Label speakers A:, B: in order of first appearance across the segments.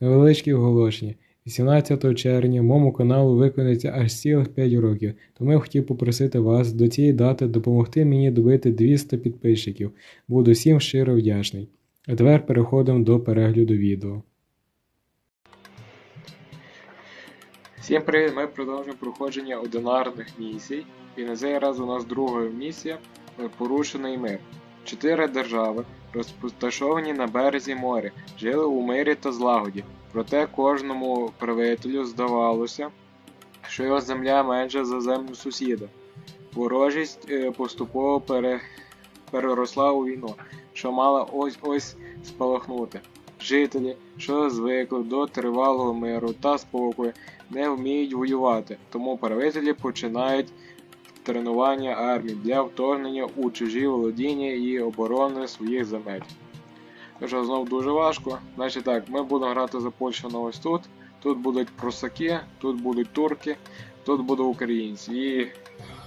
A: Невеличкі оголошення. 18 червня моєму каналу виконається аж цілих 5 років, тому я хотів попросити вас до цієї дати допомогти мені добити 200 підписчиків. Буду всім щиро вдячний. А тепер переходимо до перегляду відео. Всім привіт! Ми продовжуємо проходження одинарних місій. І на цей раз у нас друга місія е, Порушений мир. Чотири держави, розташовані на березі моря, жили у мирі та злагоді. Проте кожному правителю здавалося, що його земля менша за землю сусіда. Ворожість е, поступово пере... переросла у війну, що мала ось ось спалахнути. Жителі, що звикли до тривалого миру та спокою, не вміють воювати, тому правителі починають тренування армій для вторгнення у чужі володіння і оборони своїх земель. Що знов дуже важко. Значить так, ми будемо грати за Польщу на ось тут. Тут будуть просаки, тут будуть турки, тут будуть українці. І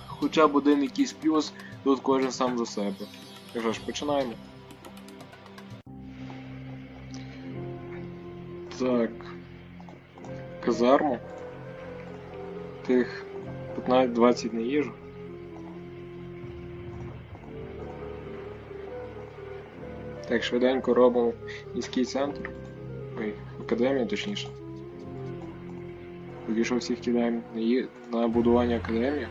A: хоча б один якийсь плюс, тут кожен сам за себе. Ну Що ж, починаємо. Так. Казарму. Тих 15-20 не їжу. Так, швиденько робимо міський центр. Ой, академію точніше. Поки всіх кидаємо на, на будування академії.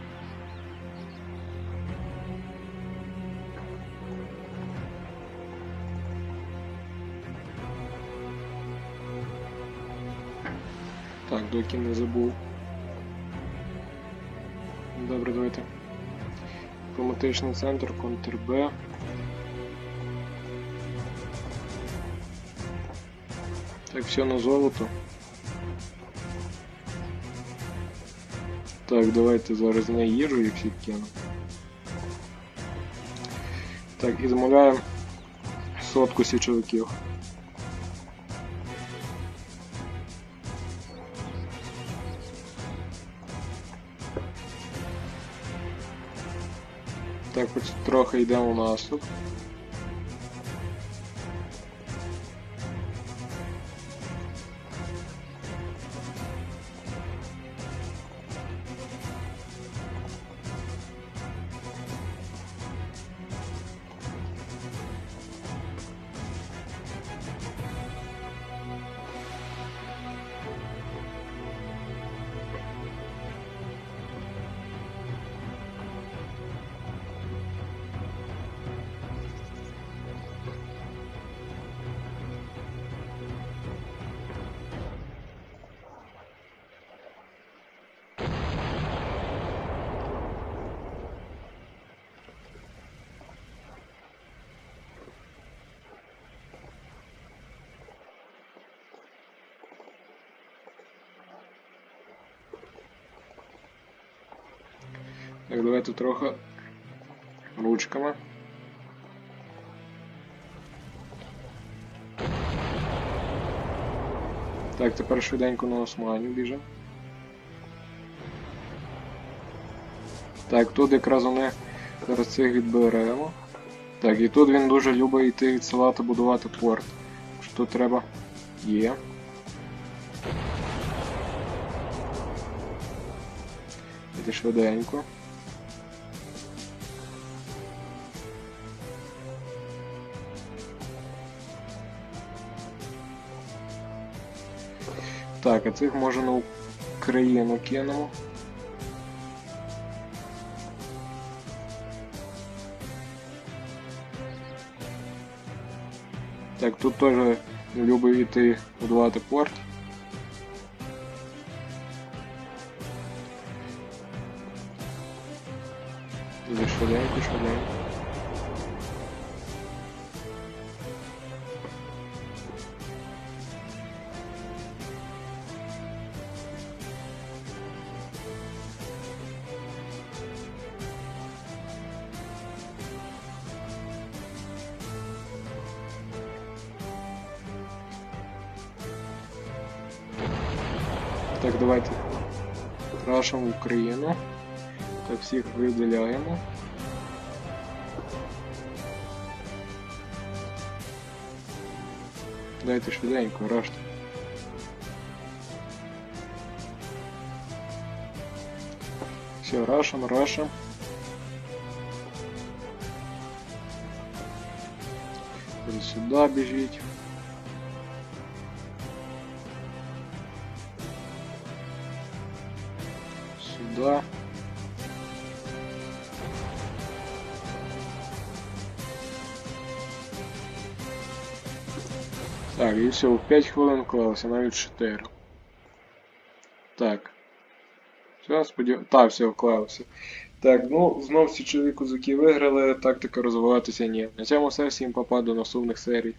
A: Так, доки не забув. Добре, давайте. Дипломатичний центр, контр Б. Так, все на золото. Так, давайте зараз на їжу їх всіх кину. Так, і замовляємо сотку січовиків. Так, хоч трохи йдемо наступ. Так, давайте трохи ручками. Так, тепер швиденько на Османів біжимо. Так, тут якраз вони зараз цих відберемо. Так, і тут він дуже любить йти від села та будувати порт. Що тут треба є. Іди швиденько. Так, а цих може на Україну кинемо. Так, тут теж любить йти будувати порт. Швиденько, швиденько. Так, давайте крашимо Украину, Так, всіх виділяємо. Дайте швиденько, раште. Все, рашим, рашим. Сюда бежить. Сюда. Так, і все, в 5 хвилин вклалося, навіть 4. Так. Все, сподів... Так, все, вклалося. Так, ну, знов січові козаки виграли, тактика розвиватися ні. На цьому все, всім попа до наступних серій.